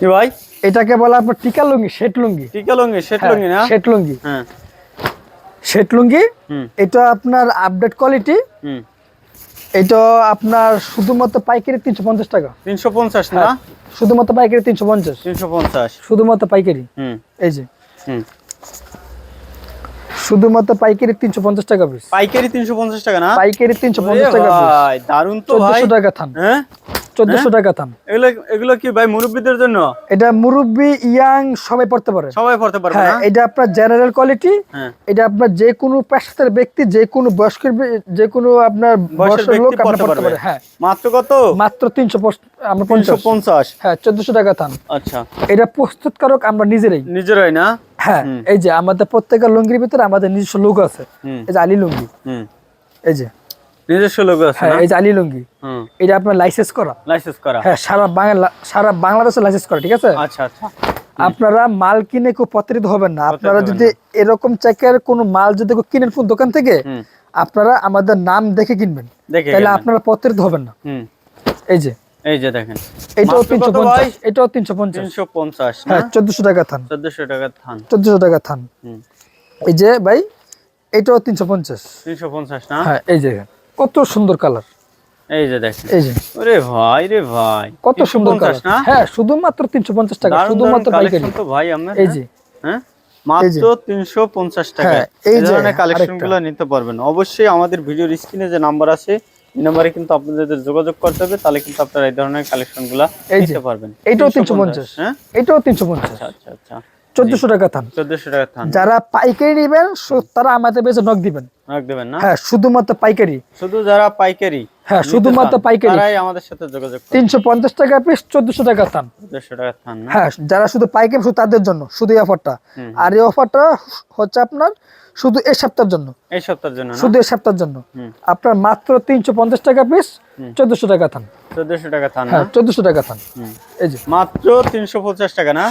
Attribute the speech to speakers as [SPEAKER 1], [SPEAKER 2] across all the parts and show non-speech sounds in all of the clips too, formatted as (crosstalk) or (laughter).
[SPEAKER 1] কি ভাই?
[SPEAKER 2] এটাকে বলা আপনার টিকা লুঙ্গি শেট লুঙ্গি।
[SPEAKER 1] টিকা লুঙ্গি সেট লুঙ্গি না?
[SPEAKER 2] শেট লুঙ্গি।
[SPEAKER 1] হ্যাঁ।
[SPEAKER 2] শেট লুঙ্গি
[SPEAKER 1] হুম।
[SPEAKER 2] এটা আপনার আপডেট কোয়ালিটি
[SPEAKER 1] হুম।
[SPEAKER 2] এটা আপনার শুধুমাত্র পাইকারি তিনশো পঞ্চাশ টাকা।
[SPEAKER 1] তিনশো পঞ্চাশ না?
[SPEAKER 2] হ্যাঁ। শুধুমাত্র পাইকারি তিনশো পঞ্চাশ।
[SPEAKER 1] তিনশো পঞ্চাশ।
[SPEAKER 2] শুধুমাত্র পাইকারি।
[SPEAKER 1] হুম।
[SPEAKER 2] এই যে।
[SPEAKER 1] হুম।
[SPEAKER 2] শুধুমাত্র পাইকারি তিনশো পঞ্চাশ টাকা পিস
[SPEAKER 1] পাইকারি তিনশো পঞ্চাশ টাকা না?
[SPEAKER 2] পাইকারি তিনশো
[SPEAKER 1] এ
[SPEAKER 2] পঞ্চাশ টাকা পিস
[SPEAKER 1] ভাই দারুণ তো ভাই।
[SPEAKER 2] টাকা থান।
[SPEAKER 1] হ্যাঁ?
[SPEAKER 2] চোদ্দশো টাকা থান।
[SPEAKER 1] এগুলো এগুলো কি ভাই মুরব্বীদের জন্য?
[SPEAKER 2] এটা মুরব্বি ইয়াং সবাই পড়তে পারে।
[SPEAKER 1] সবাই পড়তে পারবে
[SPEAKER 2] হ্যাঁ এটা আপনার জেনারেল কোয়ালিটি
[SPEAKER 1] হ্যাঁ।
[SPEAKER 2] এটা আপনার যে কোনো পেশাদার ব্যক্তি যে কোনো বয়স্কের যে কোনো আপনার
[SPEAKER 1] বয়সের
[SPEAKER 2] লোক
[SPEAKER 1] পড়তে
[SPEAKER 2] পারে হ্যাঁ।
[SPEAKER 1] মাত্র কত?
[SPEAKER 2] মাত্র তিনশো আমরা হ্যাঁ টাকা থান।
[SPEAKER 1] আচ্ছা।
[SPEAKER 2] এটা প্রস্তুতকারক আমরা নিজেরাই।
[SPEAKER 1] নিজেরাই না?
[SPEAKER 2] হ্যাঁ এই যে আমাদের প্রত্যেকের লুঙ্গির ভিতরে আমাদের নিজস্ব লোক আছে। এই যে আলী লুঙ্গি। এই যে।
[SPEAKER 1] নিজস্ব লোক আছে
[SPEAKER 2] হ্যাঁ এই যে আলী লুঙ্গি। এটা আপনার লাইসেন্স করা।
[SPEAKER 1] লাইসেন্স করা।
[SPEAKER 2] হ্যাঁ সারা বাংলা সারা বাংলাদেশে লাইসেন্স করা ঠিক আছে?
[SPEAKER 1] আচ্ছা আচ্ছা।
[SPEAKER 2] আপনারা মাল কিনে খুব প্রতারিত হবেন না। আপনারা যদি এরকম চেকের কোনো মাল যদি কেউ কিনেন কোন দোকান থেকে আপনারা আমাদের নাম দেখে কিনবেন। তাহলে আপনারা প্রতারিত হবেন না। এই যে।
[SPEAKER 1] এই যে দেখেন।
[SPEAKER 2] এটাও
[SPEAKER 1] মাত্র
[SPEAKER 2] তিনশো
[SPEAKER 1] কত ভাই?
[SPEAKER 2] পঞ্চাশ। এটাও তিনশো পঞ্চাশ।
[SPEAKER 1] তিনশো পঞ্চাশ না?
[SPEAKER 2] হ্যাঁ চোদ্দশো টাকা থান।
[SPEAKER 1] চোদ্দশো টাকার থান।
[SPEAKER 2] চোদ্দশো টাকা থান।
[SPEAKER 1] হুম।
[SPEAKER 2] এই যে ভাই এটাও তিনশো পঞ্চাশ।
[SPEAKER 1] তিনশো পঞ্চাশ না?
[SPEAKER 2] হ্যাঁ এই যে কত সুন্দর কালার।
[SPEAKER 1] এই যে দেখেন।
[SPEAKER 2] এই যে।
[SPEAKER 1] ওরে ভাই রে ভাই।
[SPEAKER 2] কত সুন্দর কালার। হ্যাঁ শুধুমাত্র তিনশো পঞ্চাশ টাকা শুধুমাত্র
[SPEAKER 1] দারুণ তো ভাই আমরা
[SPEAKER 2] এই যে।
[SPEAKER 1] হ্যাঁ? মাত্র তিনশো পঞ্চাশ টাকা।
[SPEAKER 2] হ্যাঁ,
[SPEAKER 1] এই ধরনের কালেকশন নিতে পারবেন। অবশ্যই আমাদের ভিডিওর স্ক্রিনে যে নাম্বার আছে এই নাম্বারে কিন্তু আপনাদের যোগাযোগ করতে হবে তাহলে কিন্তু আপনারা এই ধরনের কালেকশনগুলা
[SPEAKER 2] এই
[SPEAKER 1] নিতে পারবেন।
[SPEAKER 2] এইটাও
[SPEAKER 1] 350,
[SPEAKER 2] তিনশো পঞ্চাশ
[SPEAKER 1] হ্যাঁ?
[SPEAKER 2] এটাও তিনশো পঞ্চাশ।
[SPEAKER 1] আচ্ছা আচ্ছা আচ্ছা।
[SPEAKER 2] চোদ্দশো টাকা থান।
[SPEAKER 1] টাকা থান।
[SPEAKER 2] যারা পাইকারি নেবেন তারা আমাদের বেশি নক দিবেন।
[SPEAKER 1] নক দিবেন না?
[SPEAKER 2] হ্যাঁ শুধুমাত্র পাইকারি।
[SPEAKER 1] শুধু যারা পাইকারি
[SPEAKER 2] হ্যাঁ, শুধুমাত্র পাইকারি।
[SPEAKER 1] আমাদের সাথে যোগাযোগ
[SPEAKER 2] তিনশো পঞ্চাশ টাকা পিস চোদ্দশো টাকা থান
[SPEAKER 1] চোদ্দশো টাকা থান না?
[SPEAKER 2] হ্যাঁ যারা শুধু পাইকারি শুধু তাদের জন্য শুধু এই অফারটা আর এই অফারটা হচ্ছে আপনার শুধু এই সপ্তাহের জন্য।
[SPEAKER 1] এই সপ্তাহের জন্য
[SPEAKER 2] শুধু এই সপ্তাহের জন্য। আপনার মাত্র তিনশো পঞ্চাশ টাকা পিস চোদ্দশো টাকা থান
[SPEAKER 1] চোদ্দশো টাকা থান
[SPEAKER 2] হ্যাঁ চোদ্দশো টাকা থান এই যে।
[SPEAKER 1] মাত্র তিনশো পঞ্চাশ টাকা না?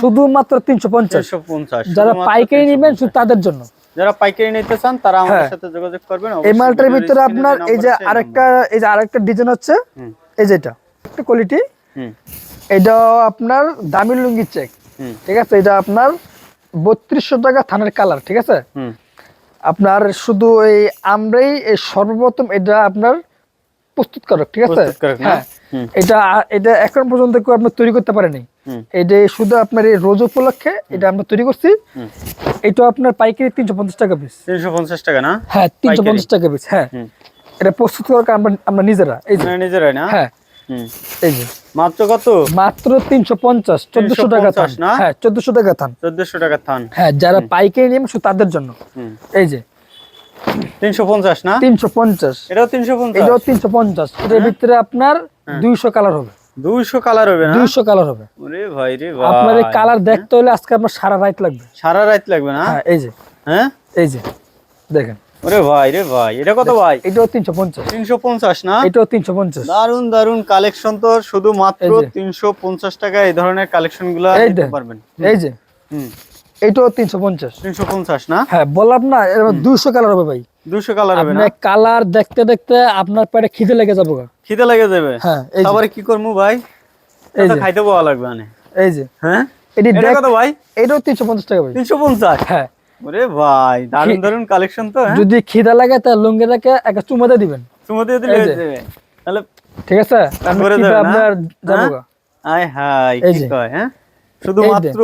[SPEAKER 2] পঞ্চাশ।
[SPEAKER 1] তিনশো পঞ্চাশ।
[SPEAKER 2] যারা পাইকারি নেবেন শুধু তাদের জন্য।
[SPEAKER 1] যারা পাইকারি নিতে চান তারা আমাদের
[SPEAKER 2] হ্যাঁ।
[SPEAKER 1] সাথে যোগাযোগ করবেন।
[SPEAKER 2] এই মালটার ভিতরে আপনার এই যে আরেকটা এই যে আরেকটা ডিজাইন হচ্ছে এই যেটা একটা কোয়ালিটি এটা আপনার দামি লুঙ্গি চেক ঠিক আছে এটা আপনার বত্রিশশো টাকা থানের কালার ঠিক আছে? আপনার শুধু এই আমরাই এই সর্বপ্রথম এটা আপনার প্রস্তুতকারক ঠিক আছে? হ্যাঁ। এটা এটা এখন পর্যন্ত কেউ আপনার তৈরি করতে পারেনি। এটা শুধু আপনার এই রোজ উপলক্ষে এটা আমরা তৈরি করছি। এটা আপনার পাইকারি তিনশো পঞ্চাশ টাকা পিস
[SPEAKER 1] তিনশো পঞ্চাশ টাকা না?
[SPEAKER 2] হ্যাঁ তিনশো পঞ্চাশ টাকা পিস হ্যাঁ। এটা প্রস্তুত করার আমরা আমরা নিজেরা এই যে।
[SPEAKER 1] নিজেরাই না?
[SPEAKER 2] হ্যাঁ। এই যে।
[SPEAKER 1] মাত্র কত?
[SPEAKER 2] মাত্র তিনশো পঞ্চাশ চোদ্দশো টাকা থান।
[SPEAKER 1] 350 না?
[SPEAKER 2] হ্যাঁ চোদ্দশো টাকা থান।
[SPEAKER 1] চোদ্দশো টাকা থান।
[SPEAKER 2] হ্যাঁ যারা পাইকারি নিয়ে শুধু তাদের জন্য। এই যে।
[SPEAKER 1] তিনশো পঞ্চাশ না?
[SPEAKER 2] তিনশো পঞ্চাশ।
[SPEAKER 1] এটাও তিনশো পঞ্চাশ?
[SPEAKER 2] এটাও তিনশো পঞ্চাশ। ভিতরে আপনার দুইশো কালার হবে।
[SPEAKER 1] দুইশো কালার হবে না?
[SPEAKER 2] দুইশো কালার হবে।
[SPEAKER 1] ওরে ভাই রে ভাই।
[SPEAKER 2] আপনার কালার দেখতে হলে আজকে আপনার সারা রাত লাগবে।
[SPEAKER 1] সারা রাত লাগবে না?
[SPEAKER 2] হ্যাঁ এই যে।
[SPEAKER 1] হ্যাঁ?
[SPEAKER 2] এই যে দেখেন।
[SPEAKER 1] ওরে ভাই রে ভাই এটা কত ভাই?
[SPEAKER 2] এটাও
[SPEAKER 1] না?
[SPEAKER 2] এটাও
[SPEAKER 1] দারুণ দারুণ কালেকশন তো শুধু মাত্র
[SPEAKER 2] এই যে।
[SPEAKER 1] তিনশো পঞ্চাশ টাকা এই ধরনের কালেকশনগুলা
[SPEAKER 2] এই
[SPEAKER 1] নিতে পারবেন।
[SPEAKER 2] এই যে।
[SPEAKER 1] হুম।
[SPEAKER 2] এটাও তিনশো পঞ্চাশ।
[SPEAKER 1] তিনশো পঞ্চাশ না?
[SPEAKER 2] হ্যাঁ বললাম না কালার হবে ভাই।
[SPEAKER 1] দুশো কালার হবে না?
[SPEAKER 2] কালার দেখতে দেখতে আপনার পেটে খিদে লেগে যাব
[SPEAKER 1] খিদে লেগে যাবে?
[SPEAKER 2] হ্যাঁ
[SPEAKER 1] তারপরে কি করব ভাই?
[SPEAKER 2] এই
[SPEAKER 1] এটা খাইতে পাওয়া লাগবে
[SPEAKER 2] এই যে।
[SPEAKER 1] হ্যাঁ?
[SPEAKER 2] এটি দেখ
[SPEAKER 1] কত ভাই?
[SPEAKER 2] এটাও তিনশো পঞ্চাশ টাকা ভাই।
[SPEAKER 1] তিনশো পঞ্চাশ?
[SPEAKER 2] হ্যাঁ।
[SPEAKER 1] ওরে ভাই দারুণ দারুণ কালেকশন তো
[SPEAKER 2] যদি খিদা লাগে তাহলে লুঙ্গিটাকে একটা চুমাতে দিবেন।
[SPEAKER 1] দিলে তাহলে
[SPEAKER 2] ঠিক আছে? আপনার
[SPEAKER 1] করে
[SPEAKER 2] খিদে
[SPEAKER 1] দেবে না?
[SPEAKER 2] আপনার যাব?
[SPEAKER 1] আয় হাই কি কয় হ্যাঁ? শুধুমাত্র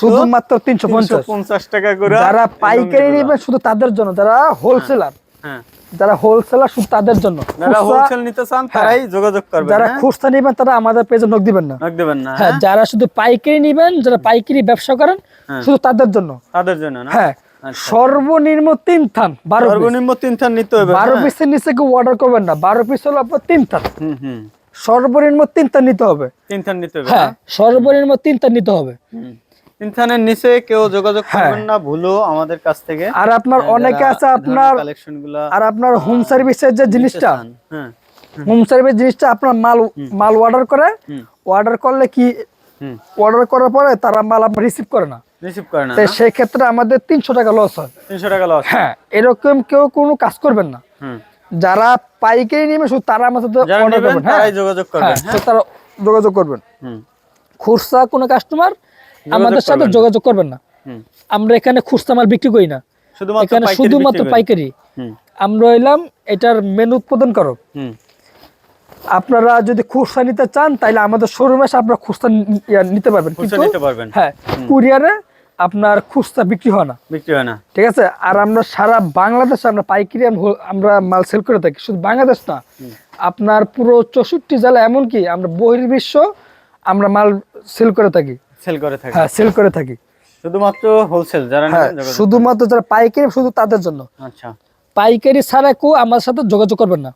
[SPEAKER 2] শুধুমাত্র তিনশো পঞ্চাশ
[SPEAKER 1] টাকা করে
[SPEAKER 2] যারা পাইকারি নেবেন শুধু তাদের জন্য যারা হোলসেলার
[SPEAKER 1] হ্যাঁ
[SPEAKER 2] যারা হোলসেলার শুধু তাদের জন্য
[SPEAKER 1] যারা হোলসেল নিতে চান তারাই যোগাযোগ করবেন
[SPEAKER 2] যারা
[SPEAKER 1] হ্যাঁ?
[SPEAKER 2] খুচরা নেবেন তারা আমাদের পেজে নক দিবেন না
[SPEAKER 1] নক দেবেন না
[SPEAKER 2] হ্যাঁ
[SPEAKER 1] হ্যাঁ?
[SPEAKER 2] যারা শুধু পাইকারি নেবেন যারা পাইকারি ব্যবসা করেন
[SPEAKER 1] হ্যাঁ।
[SPEAKER 2] শুধু তাদের জন্য
[SPEAKER 1] তাদের জন্য না
[SPEAKER 2] হ্যাঁ
[SPEAKER 1] আচ্ছা।
[SPEAKER 2] সর্বনিম্ন তিন থান বারো।
[SPEAKER 1] সর্বনিম্ন তিন থান নিতে হবে
[SPEAKER 2] বারো
[SPEAKER 1] হ্যাঁ?
[SPEAKER 2] পিসের নিচে কেউ অর্ডার করবেন না বারো পিস হলো আপনার তিন থান
[SPEAKER 1] হুম হুম
[SPEAKER 2] সর্বনিম্ন তিন থান নিতে হবে।
[SPEAKER 1] তিন থান নিতে হবে
[SPEAKER 2] হ্যাঁ সর্বনিম্ন তিন থান নিতে হবে।
[SPEAKER 1] হুম। তিন থানের নিচে কেউ যোগাযোগ
[SPEAKER 2] হ্যাঁ।
[SPEAKER 1] করবেন না ভুলো আমাদের কাছ থেকে।
[SPEAKER 2] আর আপনার অনেকে আছে আপনার আর আপনার হোম সার্ভিসের যে জিনিসটা
[SPEAKER 1] হ্যাঁ
[SPEAKER 2] হোম। সার্ভিস জিনিসটা আপনার মাল মাল অর্ডার করে অর্ডার করলে কি অর্ডার করার পরে তারা মাল আপনার রিসিভ করে না।
[SPEAKER 1] রিসিভ করে না
[SPEAKER 2] সেই ক্ষেত্রে আমাদের তিনশো টাকা লস হয়।
[SPEAKER 1] তিনশো টাকা লস
[SPEAKER 2] হ্যাঁ এরকম কেউ কোনো কাজ করবেন না।
[SPEAKER 1] হুম।
[SPEAKER 2] যারা পাইকারি নেবে শুধু তারা আমার সাথে অর্ডার করবেন হ্যাঁ?
[SPEAKER 1] যোগাযোগ
[SPEAKER 2] হ্যাঁ
[SPEAKER 1] করবেন
[SPEAKER 2] তো তারা যোগাযোগ করবেন। খুচরা কোনো কাস্টমার আমাদের সাথে যোগাযোগ করবেন না। আমরা এখানে খুচরা মাল বিক্রি করি না। এখানে শুধুমাত্র পাইকারি। আমরা হইলাম এটার মেন উৎপাদন করো
[SPEAKER 1] হুম।
[SPEAKER 2] আপনারা যদি খুচরা নিতে চান তাহলে আমাদের শোরুমে এসে আপনারা খুচরা নিতে পারবেন। কিন্তু
[SPEAKER 1] নিতে পারবেন।
[SPEAKER 2] হ্যাঁ কুরিয়ারে আপনার খুচরা বিক্রি হয় না।
[SPEAKER 1] বিক্রি হয় না।
[SPEAKER 2] ঠিক আছে? আর আমরা সারা বাংলাদেশে আমরা পাইকারি আমরা মাল সেল করে থাকি। শুধু বাংলাদেশ না আপনার পুরো চৌষট্টি জেলা এমনকি আমরা বহির্বিশ্ব আমরা মাল সেল করে থাকি।
[SPEAKER 1] সেল করে থাকি।
[SPEAKER 2] হ্যাঁ সেল করে থাকি।
[SPEAKER 1] শুধুমাত্র হোলসেল যারা
[SPEAKER 2] হ্যাঁ শুধুমাত্র যারা পাইকারি শুধু তাদের জন্য।
[SPEAKER 1] আচ্ছা।
[SPEAKER 2] পাইকারি ছাড়া কেউ আমার সাথে যোগাযোগ করবেন না।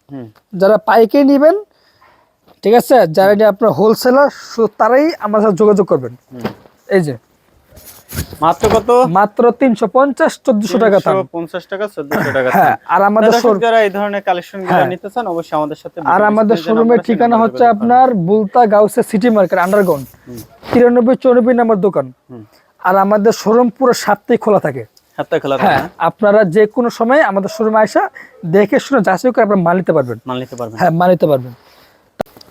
[SPEAKER 2] যারা পাইকারি নেবেন ঠিক আছে? যারা আপনার হোলসেলার তারাই আমার সাথে যোগাযোগ করবেন। এই যে।
[SPEAKER 1] মাত্র কত?
[SPEAKER 2] মাত্র তিনশো পঞ্চাশ চোদ্দশো টাকা থান
[SPEAKER 1] পঞ্চাশ টাকা চোদ্দশো টাকা
[SPEAKER 2] হ্যাঁ আর আমাদের শোরুম
[SPEAKER 1] যারা এই ধরনের কালেকশনগুলো
[SPEAKER 2] হ্যাঁ।
[SPEAKER 1] নিতে চান অবশ্যই আমাদের সাথে
[SPEAKER 2] আর আমাদের শোরুমের ঠিকানা হচ্ছে আপনার বুলতা গাউসে সিটি মার্কেট আন্ডারগ্রাউন্ড। তিরানব্বই চৌরানব্বই নম্বর দোকান। আর আমাদের শোরুম পুরো সাপ্তাহিক খোলা থাকে। হ্যাঁ
[SPEAKER 1] থাকে
[SPEAKER 2] আপনারা যে কোনো সময় আমাদের শোরুমে আসা দেখে শুনে যাচাই করে আপনারা মাল নিতে পারবেন।
[SPEAKER 1] মাল নিতে পারবেন।
[SPEAKER 2] হ্যাঁ মাল নিতে পারবেন।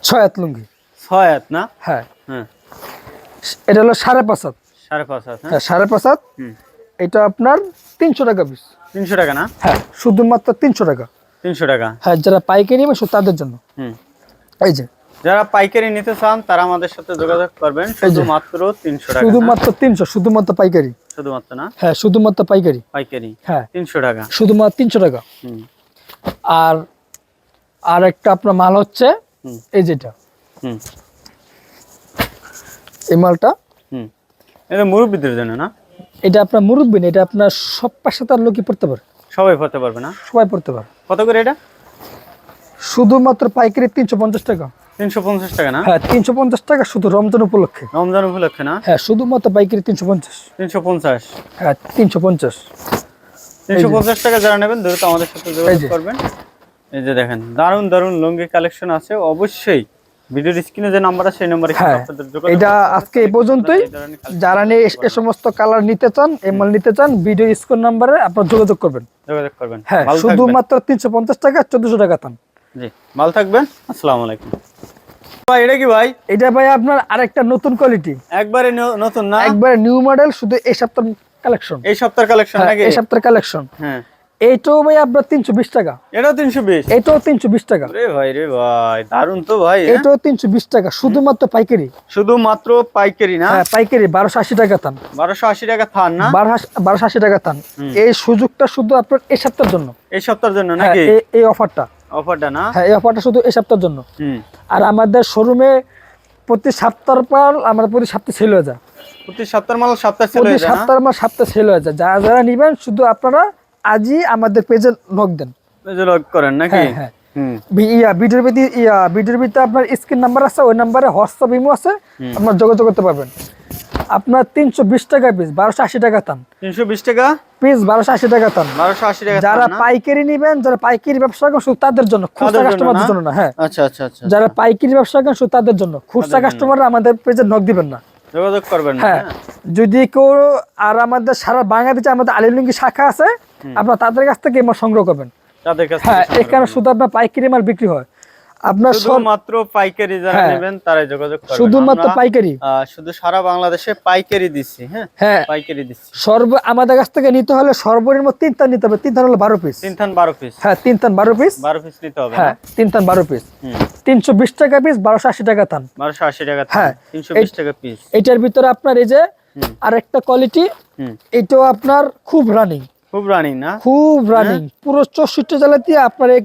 [SPEAKER 2] ছয় হাত লুঙ্গি।
[SPEAKER 1] ছয় হাত না?
[SPEAKER 2] হ্যাঁ।
[SPEAKER 1] হ্যাঁ।
[SPEAKER 2] এটা হলো সাড়ে পাঁচ হাত।
[SPEAKER 1] সাড়ে পাঁচ হাত হ্যাঁ?
[SPEAKER 2] হ্যাঁ। এটা আপনার তিনশো টাকা পিস
[SPEAKER 1] তিনশো টাকা না?
[SPEAKER 2] হ্যাঁ শুধুমাত্র তিনশো টাকা।
[SPEAKER 1] তিনশো টাকা।
[SPEAKER 2] হ্যাঁ যারা পাইকারি তাদের জন্য।
[SPEAKER 1] হুম।
[SPEAKER 2] এই যে।
[SPEAKER 1] যারা পাইকারি নিতে চান তারা আমাদের সাথে যোগাযোগ করবেন। শুধুমাত্র তিনশো টাকা
[SPEAKER 2] শুধুমাত্র তিনশো শুধুমাত্র পাইকারি।
[SPEAKER 1] শুধুমাত্র না?
[SPEAKER 2] হ্যাঁ শুধুমাত্র পাইকারি।
[SPEAKER 1] পাইকারি।
[SPEAKER 2] হ্যাঁ।
[SPEAKER 1] তিনশো টাকা।
[SPEAKER 2] শুধুমাত্র তিনশো টাকা।
[SPEAKER 1] হুম।
[SPEAKER 2] আর আর একটা আপনার মাল হচ্ছে। এই যেটা।
[SPEAKER 1] হুম।
[SPEAKER 2] এই মালটা
[SPEAKER 1] এটা মুরব্বীদের জন্য না?
[SPEAKER 2] এটা আপনার মুরব্বী না, এটা আপনার সব পাশে তার লোকই পড়তে পারে।
[SPEAKER 1] সবাই পড়তে পারবে না?
[SPEAKER 2] সবাই পড়তে পারে
[SPEAKER 1] কত করে এটা?
[SPEAKER 2] শুধুমাত্র পাইকারি তিনশো পঞ্চাশ টাকা।
[SPEAKER 1] তিনশো পঞ্চাশ টাকা না?
[SPEAKER 2] হ্যাঁ তিনশো পঞ্চাশ টাকা শুধু রমজান উপলক্ষে।
[SPEAKER 1] রমজান উপলক্ষে না?
[SPEAKER 2] হ্যাঁ শুধুমাত্র পাইকারি তিনশো পঞ্চাশ।
[SPEAKER 1] তিনশো পঞ্চাশ?
[SPEAKER 2] হ্যাঁ তিনশো পঞ্চাশ।
[SPEAKER 1] তিনশো পঞ্চাশ টাকা যারা নেবেন দ্রুত আমাদের সাথে যোগাযোগ। করবেন। এই যে দেখেন দারুণ দারুণ লুঙ্গি কালেকশন আছে। অবশ্যই ভিডিওর স্ক্রিনে যে নাম্বার আছে সেই নাম্বারে
[SPEAKER 2] হ্যাঁ এটা আজকে এই পর্যন্তই। যারা নিয়ে এ- এ সমস্ত কালার নিতে চান এই মাল নিতে চান ভিডিও স্ক্রিন নাম্বারে আপনার যোগাযোগ করবেন।
[SPEAKER 1] যোগাযোগ করবেন।
[SPEAKER 2] হ্যাঁ শুধুমাত্র তিনশো পঞ্চাশ টাকা চোদ্দশো টাকা থান
[SPEAKER 1] জি ভালো থাকবেন আসসালামু আলাইকুম। ভাই এটা কি ভাই?
[SPEAKER 2] এটা ভাই আপনার আরেকটা নতুন কোয়ালিটি
[SPEAKER 1] একবারে নতুন না?
[SPEAKER 2] একবারে নিউ মডেল শুধু এই সপ্তাহ কালেকশন
[SPEAKER 1] এই সপ্তাহের কালেকশন নাকি?
[SPEAKER 2] এই সপ্তাহের কালেকশন
[SPEAKER 1] হ্যাঁ।
[SPEAKER 2] এইটাও ভাই আপনার তিনশো বিশ টাকা।
[SPEAKER 1] এটাও তিনশো বিশ?
[SPEAKER 2] এটাও তিনশো বিশ টাকা।
[SPEAKER 1] রে ভাই রে ভাই দারুণ তো ভাই হ্যাঁ?
[SPEAKER 2] এটাও তিনশো বিশ টাকা শুধুমাত্র পাইকারি।
[SPEAKER 1] শুধুমাত্র পাইকারি না?
[SPEAKER 2] হ্যাঁ পাইকারি বারোশো আশি টাকা থান।
[SPEAKER 1] বারোশো আশি টাকা থান না?
[SPEAKER 2] বারোশো আশি টাকা থান। এই সুযোগটা শুধু আপনার এই সপ্তাহের জন্য।
[SPEAKER 1] এই সপ্তাহের জন্য
[SPEAKER 2] হ্যাঁ
[SPEAKER 1] নাকি?
[SPEAKER 2] এই- অফারটা।
[SPEAKER 1] অফারটা না?
[SPEAKER 2] হ্যাঁ এই অফারটা শুধু এই সপ্তাহের জন্য। আর আমাদের শোরুমে প্রতি সপ্তাহ পর আমরা প্রতি সপ্তাহে সেল হয়ে যায়।
[SPEAKER 1] প্রতি সপ্তাহের মাল সপ্তাহে ছিল
[SPEAKER 2] প্রতি সপ্তাহ মাস সপ্তাহে সেল হয়ে যায়। যারা যারা নিবেন শুধু আপনারা আজই আমাদের পেজে নক দেন।
[SPEAKER 1] পেজে লগ করেন নাকি?
[SPEAKER 2] হ্যাঁ হ্যাঁ। ইয়া ভিডিওর ইয়া ভিডিওর আপনার স্ক্রিন নাম্বার আছে ওই নাম্বারে হোয়াটসঅ্যাপ ইমো আছে আপনার যোগাযোগ করতে পারবেন। আপনার তিনশো বিশ টাকা পিস বারোশো আশি টাকা
[SPEAKER 1] তিনশো বিশ টাকা?
[SPEAKER 2] পিস বারোশো আশি টাকা
[SPEAKER 1] বারোশো আশি টাকা
[SPEAKER 2] যারা পাইকারি নিবেন যারা পাইকারি ব্যবসা করেন শুধু তাদের জন্য খুচরা কাস্টমারদের জন্য না? হ্যাঁ।
[SPEAKER 1] আচ্ছা আচ্ছা আচ্ছা
[SPEAKER 2] যারা পাইকারি ব্যবসা করেন শুধু তাদের জন্য। খুচরা কাস্টমাররা আমাদের পেজে নক দিবেন না।
[SPEAKER 1] যোগাযোগ করবেন না,
[SPEAKER 2] হ্যাঁ। যদি কেউ আর আমাদের সারা বাংলাদেশে আমাদের আলিলুঙ্গি শাখা আছে আপনার তাদের কাছ থেকে মাল সংগ্রহ করবেন।
[SPEAKER 1] তাদের কাছে
[SPEAKER 2] হ্যাঁ এখানে শুধু আপনার পাইকারি মাল বিক্রি হয়। আপনার
[SPEAKER 1] শুধুমাত্র পাইকারি যারা
[SPEAKER 2] হ্যাঁ।
[SPEAKER 1] নেবেন তারাই যোগাযোগ করবেন।
[SPEAKER 2] শুধুমাত্র
[SPEAKER 1] আমরা,
[SPEAKER 2] পাইকারি?
[SPEAKER 1] আহ, শুধু সারা বাংলাদেশে পাইকারি দিচ্ছি হ্যাঁ?
[SPEAKER 2] হ্যাঁ।
[SPEAKER 1] পাইকারি দিচ্ছি।
[SPEAKER 2] সর্ব আমাদের কাছ থেকে নিতে হলে সর্বনিম্ন তিন থান নিতে হবে। তিন থান হলো পিস
[SPEAKER 1] তিন থান বারো পিস
[SPEAKER 2] হ্যাঁ তিন থান বারো পিস
[SPEAKER 1] বারো পিস নিতে হবে
[SPEAKER 2] হ্যাঁ তিন থান বারো পিস
[SPEAKER 1] হুম।
[SPEAKER 2] তিনশো বিশ টাকা পিস বারোশো আশি টাকা থান
[SPEAKER 1] টাকা
[SPEAKER 2] হ্যাঁ,
[SPEAKER 1] পিস
[SPEAKER 2] এটার ভিতরে আপনার এই যে
[SPEAKER 1] হুম।
[SPEAKER 2] আরেকটা কোয়ালিটি এটাও আপনার খুব রানিং
[SPEAKER 1] খুব রানিং না?
[SPEAKER 2] খুব রানিং পুরো চৌষট্টি জেলাতে আপনার এই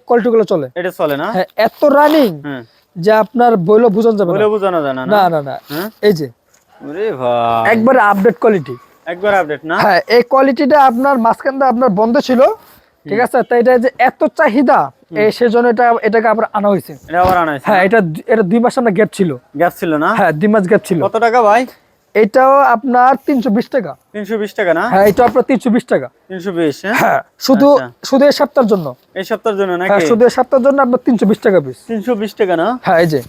[SPEAKER 2] চলে।
[SPEAKER 1] এটা চলে না?
[SPEAKER 2] হ্যাঁ এত রানিং
[SPEAKER 1] হ্যাঁ।
[SPEAKER 2] যে আপনার বইলে বোঝানো যাবে
[SPEAKER 1] বোঝানো জানা না
[SPEAKER 2] না? না
[SPEAKER 1] হ্যাঁ?
[SPEAKER 2] এই যে। একবারে আপডেট কোয়ালিটি
[SPEAKER 1] একবার আপডেট না?
[SPEAKER 2] হ্যাঁ এই কোয়ালিটিটা আপনার মাঝখানটা আপনার বন্ধ ছিল। ঠিক আছে? তাই এটা যে এত চাহিদা এই সেজন্য এটা এটাকে আবার আনা হয়েছে।
[SPEAKER 1] এটা আবার আনা হয়েছে
[SPEAKER 2] হ্যাঁ এটা এটা দুই মাস আমরা গ্যাপ ছিল।
[SPEAKER 1] গ্যাস ছিল না?
[SPEAKER 2] হ্যাঁ দুই মাস গ্যাপ ছিল।
[SPEAKER 1] কত টাকা ভাই?
[SPEAKER 2] এটাও আপনার তিনশো বিশ টাকা।
[SPEAKER 1] তিনশো বিশ টাকা না?
[SPEAKER 2] হ্যাঁ এটা আপনার তিনশো বিশ টাকা।
[SPEAKER 1] তিনশো বিশ হ্যাঁ?
[SPEAKER 2] হ্যাঁ শুধু
[SPEAKER 1] আচ্ছা।
[SPEAKER 2] শুধু এই সপ্তাহের জন্য।
[SPEAKER 1] এই সপ্তাহের জন্য
[SPEAKER 2] হ্যাঁ
[SPEAKER 1] নাকি
[SPEAKER 2] শুধু এই সপ্তাহের জন্য আপনার তিনশো বিশ টাকা পিস
[SPEAKER 1] তিনশো বিশ টাকা না?
[SPEAKER 2] হ্যাঁ এই যে।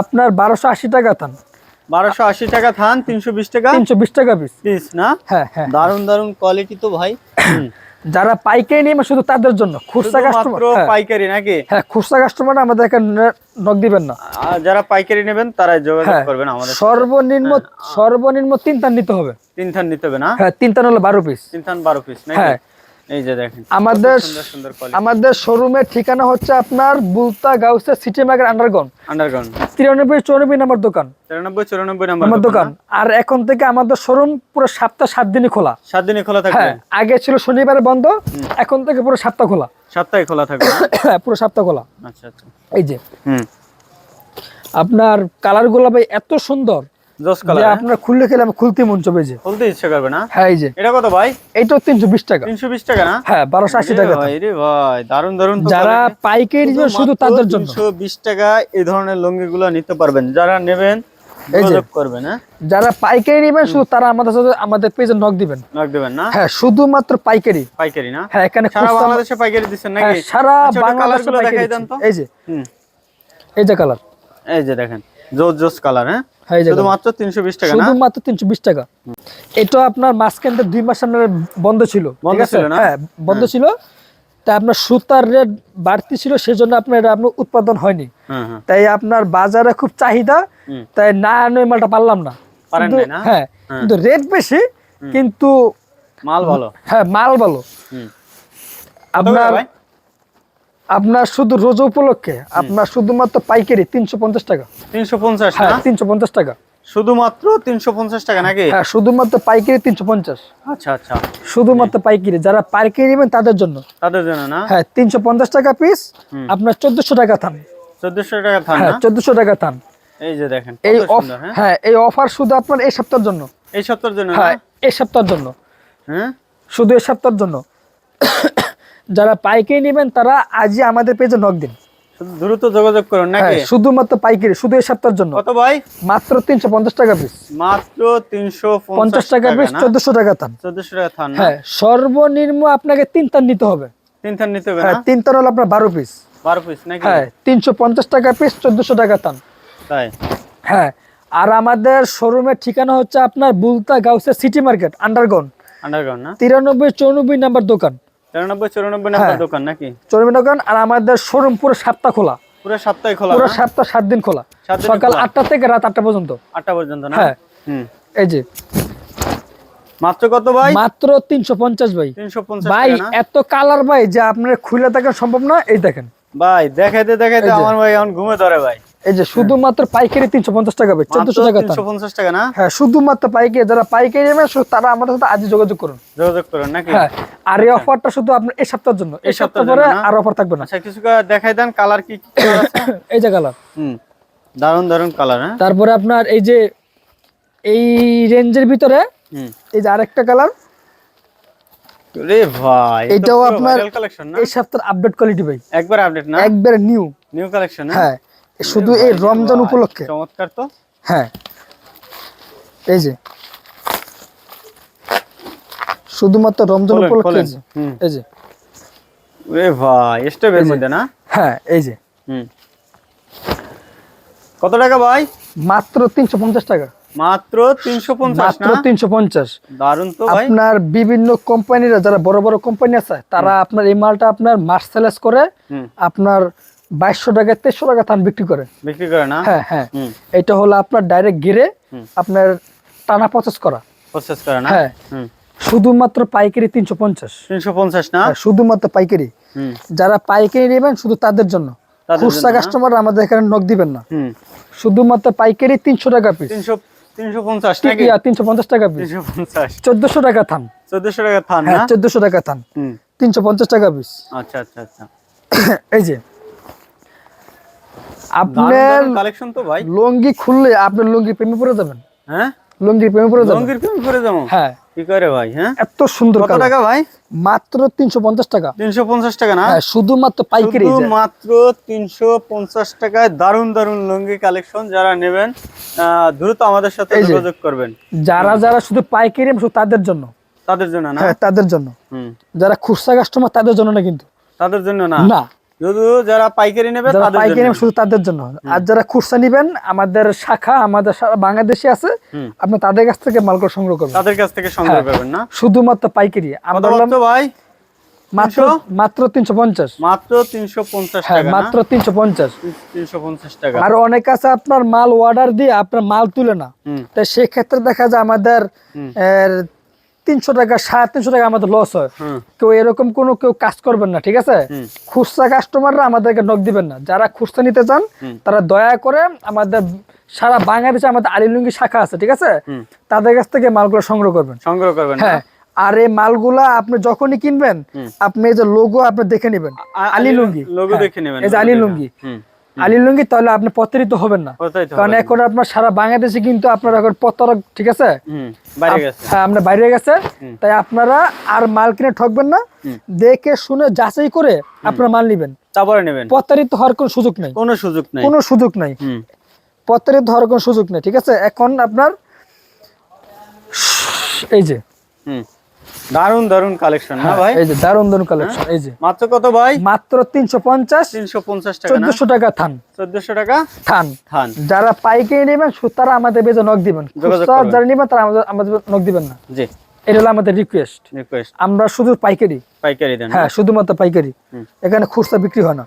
[SPEAKER 2] আপনার বারোশো আশি টাকা থান।
[SPEAKER 1] বারোশো আশি টাকা থান তিনশো বিশ টাকা?
[SPEAKER 2] তিনশো বিশ টাকা পিস
[SPEAKER 1] পিস না?
[SPEAKER 2] হ্যাঁ হ্যাঁ।
[SPEAKER 1] দারুণ দারুণ কোয়ালিটি তো ভাই।
[SPEAKER 2] যারা পাইকারি নিয়ে শুধু তাদের জন্য। খুচরা কাস্টমার
[SPEAKER 1] পাইকারি নাকি?
[SPEAKER 2] হ্যাঁ খুচরা কাস্টমার আমাদের নক দিবেন না।
[SPEAKER 1] যারা পাইকারি নেবেন তারাই যোগাযোগ
[SPEAKER 2] হ্যাঁ
[SPEAKER 1] করবেন আমাদের
[SPEAKER 2] সর্বনিম্ন সর্বনিম্ন তিন থান নিতে হবে।
[SPEAKER 1] তিন থান নিতে হবে না?
[SPEAKER 2] হ্যাঁ তিন থান হলো বারো পিস
[SPEAKER 1] তিন থান বারো পিস
[SPEAKER 2] হ্যাঁ।
[SPEAKER 1] এই যে দেখেন
[SPEAKER 2] আমাদের আমাদের শোরুমের ঠিকানা হচ্ছে আপনার বুলতা গাউসে সিটি মার্কেট আন্ডারগ্রাউন্ড
[SPEAKER 1] আন্ডারগ্রাউন্ড
[SPEAKER 2] তিরানব্বই চৌরানব্বই নাম্বার দোকান।
[SPEAKER 1] তিরানব্বই চুরানব্বই নাম্বার
[SPEAKER 2] আমার দোকান আর এখন থেকে আমাদের শোরুম পুরো সপ্তাহ সাত দিনই খোলা।
[SPEAKER 1] সাত দিনে খোলা থাকবে?
[SPEAKER 2] হ্যাঁ আগে ছিল শনিবারে বন্ধ এখন থেকে পুরো সপ্তাহ খোলা।
[SPEAKER 1] সপ্তাহে খোলা থাকে (coughs)
[SPEAKER 2] পুরো সপ্তাহ খোলা।
[SPEAKER 1] আচ্ছা আচ্ছা।
[SPEAKER 2] এই যে। আপনার কালারগুলা ভাই এত সুন্দর।
[SPEAKER 1] জস কালার
[SPEAKER 2] আপনার খুললে খেলে খুলতে মন চবে যে।
[SPEAKER 1] খুলতে ইচ্ছা করবে না?
[SPEAKER 2] হ্যাঁ এই যে।
[SPEAKER 1] এটা কত ভাই?
[SPEAKER 2] টাকা।
[SPEAKER 1] না?
[SPEAKER 2] হ্যাঁ টাকা
[SPEAKER 1] ভাই রে ভাই দারুণ দারুণ
[SPEAKER 2] যারা পাইকারি শুধু তাদের জন্য।
[SPEAKER 1] টাকা এই ধরনের লুঙ্গি গুলো নিতে পারবেন। যারা নেবেন করবেন হ্যাঁ?
[SPEAKER 2] যারা পাইকারি নেবেন শুধু তারা আমাদের সাথে আমাদের পেজে নক দিবেন।
[SPEAKER 1] নক দেবেন না?
[SPEAKER 2] হ্যাঁ শুধুমাত্র পাইকারি।
[SPEAKER 1] পাইকারি না?
[SPEAKER 2] হ্যাঁ এখানে
[SPEAKER 1] সারা বাংলাদেশে পাইকারি দিচ্ছেন
[SPEAKER 2] হ্যাঁ,
[SPEAKER 1] নাকি?
[SPEAKER 2] সারা
[SPEAKER 1] আচ্ছা,
[SPEAKER 2] বাংলাদেশে পাইকারি
[SPEAKER 1] দেন তো।
[SPEAKER 2] এই যে।
[SPEAKER 1] হুম।
[SPEAKER 2] এই যে কালার
[SPEAKER 1] এই যে দেখেন জোস জোস কালার হ্যাঁ?
[SPEAKER 2] হ্যাঁ।
[SPEAKER 1] শুধুমাত্র টাকা না
[SPEAKER 2] শুধুমাত্র তিনশো বিশ টাকা এটা আপনার দুই মাস আপনার বন্ধ ছিল
[SPEAKER 1] বন্ধ ছিল না?
[SPEAKER 2] হ্যাঁ বন্ধ ছিল তা আপনার সুতার রেট বাড়তি ছিল সেজন্য আপনার এটা আপনার উৎপাদন হয়নি
[SPEAKER 1] হ্যাঁ হ্যাঁ
[SPEAKER 2] তাই আপনার বাজারে খুব চাহিদা। তাই না আনে মালটা পারলাম না? হ্যাঁ
[SPEAKER 1] হ্যাঁ।
[SPEAKER 2] কিন্তু রেট বেশি কিন্তু
[SPEAKER 1] মাল ভালো
[SPEAKER 2] হ্যাঁ মাল ভালো আপনার? আপনার শুধু রোজা উপলক্ষে আপনার শুধুমাত্র পাইকারি তিনশো পঞ্চাশ টাকা।
[SPEAKER 1] তিনশো পঞ্চাশ
[SPEAKER 2] হ্যাঁ তিনশো পঞ্চাশ টাকা।
[SPEAKER 1] শুধুমাত্র তিনশো পঞ্চাশ টাকা নাকি?
[SPEAKER 2] হ্যাঁ শুধুমাত্র পাইকারি তিনশো পঞ্চাশ।
[SPEAKER 1] আচ্ছা আচ্ছা।
[SPEAKER 2] শুধুমাত্র পাইকারি যারা পাইকারি নেবেন তাদের জন্য।
[SPEAKER 1] তাদের জন্য না?
[SPEAKER 2] হ্যাঁ তিনশো পঞ্চাশ টাকা পিস আপনার চোদ্দশো টাকা থান।
[SPEAKER 1] চোদ্দশো টাকা থান
[SPEAKER 2] হ্যাঁ চোদ্দশো টাকা থান।
[SPEAKER 1] এই যে দেখেন
[SPEAKER 2] এই অফ
[SPEAKER 1] হ্যাঁ?
[SPEAKER 2] হ্যাঁ এই অফার শুধু আপনার এই সপ্তাহের জন্য।
[SPEAKER 1] এই সপ্তাহের জন্য
[SPEAKER 2] হ্যাঁ এই সপ্তাহের জন্য।
[SPEAKER 1] হ্যাঁ?
[SPEAKER 2] শুধু এই সপ্তাহের জন্য। যারা পাইকারি নেবেন তারা আজই আমাদের পেজে নক দিন।
[SPEAKER 1] দ্রুত যোগাযোগ করুন
[SPEAKER 2] হ্যাঁ
[SPEAKER 1] নাকি
[SPEAKER 2] শুধুমাত্র পাইকারি শুধু এই সপ্তাহের জন্য।
[SPEAKER 1] কত ভাই?
[SPEAKER 2] মাত্র তিনশো পঞ্চাশ টাকা পিস
[SPEAKER 1] মাত্র তিনশো
[SPEAKER 2] পঞ্চাশ টাকা পিস চোদ্দশো টাকা থান।
[SPEAKER 1] চোদ্দশো টাকা থান
[SPEAKER 2] হ্যাঁ সর্বনিম্ন আপনাকে তিন তার নিতে হবে।
[SPEAKER 1] তিন থান নিতে হবে
[SPEAKER 2] হ্যাঁ তিন তার হলো আপনার বারো পিস
[SPEAKER 1] বারো পিস নাকি?
[SPEAKER 2] হ্যাঁ তিনশো পঞ্চাশ টাকা পিস চোদ্দশো টাকা থান।
[SPEAKER 1] তাই?
[SPEAKER 2] হ্যাঁ আর আমাদের শোরুমের ঠিকানা হচ্ছে আপনার বুলতা গাউসের সিটি মার্কেট আন্ডারগ্রাউন্ড
[SPEAKER 1] আন্ডারগ্রাউন্ড না?
[SPEAKER 2] তিরানব্বই চৌরানব্বই নাম্বার দোকান।
[SPEAKER 1] নাম্বার
[SPEAKER 2] হ্যাঁ।
[SPEAKER 1] দোকান নাকি?
[SPEAKER 2] চৌরানব্বই দোকান আর আমাদের শোরুম পুরো সপ্তাহ খোলা।
[SPEAKER 1] পুরো সপ্তাহে খোলা
[SPEAKER 2] পুরো সপ্তাহ সাত দিন খোলা। সকাল থেকে রাত পর্যন্ত।
[SPEAKER 1] পর্যন্ত না?
[SPEAKER 2] হ্যাঁ।
[SPEAKER 1] হুম।
[SPEAKER 2] এই যে।
[SPEAKER 1] মাত্র কত ভাই?
[SPEAKER 2] মাত্র তিনশো পঞ্চাশ ভাই।
[SPEAKER 1] তিনশো পঞ্চাশ
[SPEAKER 2] ভাই এত কালার ভাই যে আপনার খুলে থাকা সম্ভব না এই দেখেন।
[SPEAKER 1] ভাই দেখাইতে দেখাইতে আমার ভাই এখন ঘুমে ধরে ভাই।
[SPEAKER 2] এই যে শুধুমাত্র পাইকারি তিনশো পঞ্চাশ টাকা ভাই চোদ্দশো টাকা
[SPEAKER 1] তিনশো পঞ্চাশ টাকা না?
[SPEAKER 2] হ্যাঁ শুধুমাত্র পাইকারি যারা পাইকারি নেবেন তারা আমাদের সাথে আজই যোগাযোগ করুন।
[SPEAKER 1] যোগাযোগ করুন নাকি?
[SPEAKER 2] হ্যাঁ আর এই অফারটা শুধু আপনার এই সপ্তাহের জন্য এই সপ্তাহ পরে আর অফার থাকবে না।
[SPEAKER 1] আচ্ছা কিছু দেখাই দেন কালার কি? (coughs)
[SPEAKER 2] এই যে কালার।
[SPEAKER 1] হুম দারুণ দারুণ কালার হ্যাঁ?
[SPEAKER 2] তারপরে আপনার এই যে এই রেঞ্জের ভিতরে
[SPEAKER 1] হুম।
[SPEAKER 2] এই যে আরেকটা কালার।
[SPEAKER 1] রে ভাই
[SPEAKER 2] এটাও আপনার
[SPEAKER 1] কালেকশন
[SPEAKER 2] এই সপ্তাহের আপডেট কোয়ালিটি ভাই।
[SPEAKER 1] একবার আপডেট না?
[SPEAKER 2] একবারে নিউ
[SPEAKER 1] নিউ কালেকশন
[SPEAKER 2] হ্যাঁ শুধু এই রমজান উপলক্ষে।
[SPEAKER 1] চমৎকার তো।
[SPEAKER 2] হ্যাঁ। এই যে। শুধুমাত্র রমজান উপলক্ষে এই যে,
[SPEAKER 1] হুম।
[SPEAKER 2] এই যে।
[SPEAKER 1] রে ভাই স্টেপের। মধ্যে না?
[SPEAKER 2] হ্যাঁ এই যে।
[SPEAKER 1] হুম। কত টাকা ভাই?
[SPEAKER 2] মাত্র তিনশো পঞ্চাশ টাকা।
[SPEAKER 1] মাত্র তিনশো পঞ্চাশ
[SPEAKER 2] মাত্র
[SPEAKER 1] না?
[SPEAKER 2] তিনশো পঞ্চাশ।
[SPEAKER 1] দারুণ তো ভাই।
[SPEAKER 2] আপনার বিভিন্ন কোম্পানিরা যারা বড় বড় কোম্পানি আছে তারা আপনার এই মালটা আপনার মাস সেলেস করে আপনার বাইশশো টাকা তেইশশো টাকা থান বিক্রি করে।
[SPEAKER 1] বিক্রি করে না?
[SPEAKER 2] হ্যাঁ হ্যাঁ। এটা হলো আপনার ডাইরেক্ট গিরে আপনার টানা প্রসেস করা।
[SPEAKER 1] প্রসেস করে না?
[SPEAKER 2] হ্যাঁ। শুধুমাত্র পাইকারি তিনশো পঞ্চাশ।
[SPEAKER 1] তিনশো পঞ্চাশ না?
[SPEAKER 2] হ্যাঁ, শুধুমাত্র পাইকারি। যারা পাইকারি নেবেন শুধু তাদের জন্য। খুচরা কাস্টমার আমাদের এখানে নক দিবেন না। শুধুমাত্র পাইকারি তিনশো টাকা পিস
[SPEAKER 1] তিনশো তিনশো পঞ্চাশ নাকি?
[SPEAKER 2] তিনশো পঞ্চাশ টাকা পিস চোদ্দশো টাকা থান
[SPEAKER 1] চোদ্দশো টাকা থান
[SPEAKER 2] হ্যাঁ চোদ্দশো টাকা থান তিনশো পঞ্চাশ টাকা পিস
[SPEAKER 1] আচ্ছা আচ্ছা আচ্ছা।
[SPEAKER 2] এই যে আপনার
[SPEAKER 1] কালেকশন তো ভাই।
[SPEAKER 2] লুঙ্গি খুললে আপনার লুঙ্গি প্রেমে পড়ে যাবেন।
[SPEAKER 1] হ্যাঁ?
[SPEAKER 2] লুঙ্গি প্রেমে পড়ে যাবেন।
[SPEAKER 1] লঙ্গির প্রেম করে যাব?
[SPEAKER 2] হ্যাঁ।
[SPEAKER 1] কি করে ভাই হ্যাঁ?
[SPEAKER 2] এত সুন্দর
[SPEAKER 1] কত টাকা ভাই?
[SPEAKER 2] মাত্র তিনশো পঞ্চাশ টাকা।
[SPEAKER 1] তিনশো পঞ্চাশ টাকা না?
[SPEAKER 2] হ্যাঁ শুধুমাত্র পাইকারি
[SPEAKER 1] শুধু মাত্র তিনশো পঞ্চাশ টাকায় দারুণ দারুণ লুঙ্গি কালেকশন যারা নেবেন দ্রুত আমাদের সাথে যোগাযোগ করবেন।
[SPEAKER 2] যারা যারা শুধু পাইকারি শুধু তাদের জন্য।
[SPEAKER 1] তাদের জন্য না?
[SPEAKER 2] হ্যাঁ তাদের জন্য।
[SPEAKER 1] হুম।
[SPEAKER 2] যারা খুচরা কাস্টমার তাদের জন্য না কিন্তু।
[SPEAKER 1] তাদের জন্য না?
[SPEAKER 2] না।
[SPEAKER 1] যারা পাইকারি নেবে
[SPEAKER 2] যারা পাইকারি শুধু তাদের জন্য। আর যারা খুচরা নিবেন আমাদের শাখা আমাদের বাংলাদেশে আছে আপনি তাদের কাছ থেকে মালগুলো সংগ্রহ করবেন।
[SPEAKER 1] তাদের কাছ থেকে সংগ্রহ
[SPEAKER 2] হ্যাঁ।
[SPEAKER 1] করবেন না?
[SPEAKER 2] শুধুমাত্র পাইকারি। আমরা বললাম
[SPEAKER 1] ভাই?
[SPEAKER 2] মাত্র মাত্র
[SPEAKER 1] মাত্র
[SPEAKER 2] হ্যাঁ
[SPEAKER 1] টাকা
[SPEAKER 2] মাত্র
[SPEAKER 1] টাকা।
[SPEAKER 2] আর অনেক আছে আপনার মাল অর্ডার দিয়ে আপনার মাল তুলে না। সেক্ষেত্রে দেখা যায় আমাদের। তিনশো টাকা সাড়ে তিনশো টাকা আমাদের লস হয়। কেউ এরকম কোনো কেউ কাজ করবেন না ঠিক আছে। খুচরা কাস্টমাররা আমাদেরকে নক দিবেন না। যারা খুচরা নিতে চান তারা দয়া করে আমাদের সারা বাংলাদেশে আমাদের আলিলুঙ্গি শাখা আছে ঠিক আছে? তাদের কাছ থেকে মালগুলো সংগ্রহ করবেন।
[SPEAKER 1] সংগ্রহ করবেন
[SPEAKER 2] হ্যাঁ। আর এই মালগুলা আপনি যখনই কিনবেন আপনি এই যে লোগো আপনি দেখে নেবেন। আলী লুঙ্গি
[SPEAKER 1] লোগো
[SPEAKER 2] হ্যাঁ,
[SPEAKER 1] দেখে নেবেন
[SPEAKER 2] এই যে আলী লুঙ্গি আলী লুঙ্গি তাহলে আপনি প্রতারিত হবেন না। কারণ এখন আপনার সারা বাংলাদেশে কিন্তু আপনার এখন প্রতারক ঠিক আছে?
[SPEAKER 1] হুম বাইরে গেছে।
[SPEAKER 2] হ্যাঁ আমরা বাইরে গেছে। তাই আপনারা আর মাল কিনে ঠকবেন না। দেখে শুনে যাচাই করে আপনার মাল নেবেন।
[SPEAKER 1] তারপরে নেবেন।
[SPEAKER 2] প্রতারিত হওয়ার কোনো সুযোগ নেই।
[SPEAKER 1] কোনো সুযোগ নাই।
[SPEAKER 2] কোনো সুযোগ নাই। প্রতারিত হওয়ার কোনো সুযোগ নেই ঠিক আছে? এখন আপনার এই যে
[SPEAKER 1] হুম। দারুণ দারুণ কালেকশন না ভাই?
[SPEAKER 2] এই যে দারুণ দারুণ কালেকশন এই যে।
[SPEAKER 1] মাত্র কত ভাই?
[SPEAKER 2] মাত্র তিনশো পঞ্চাশ
[SPEAKER 1] তিনশো পঞ্চাশ টাকা না?
[SPEAKER 2] চোদ্দশো টাকা থান।
[SPEAKER 1] চোদ্দশো টাকা?
[SPEAKER 2] থান।
[SPEAKER 1] থান।
[SPEAKER 2] যারা পাইকারি নেবেন তারা আমাদের বেজে নক দিবেন। যারা নেবেন তারা আমাদের আমাদের নক দিবেন না।
[SPEAKER 1] জি।
[SPEAKER 2] এটা হলো আমাদের রিকোয়েস্ট
[SPEAKER 1] রিকোয়েস্ট
[SPEAKER 2] আমরা শুধু পাইকারি।
[SPEAKER 1] পাইকারি দেন।
[SPEAKER 2] হ্যাঁ শুধুমাত্র পাইকারি। এখানে খুচরা বিক্রি হয় না।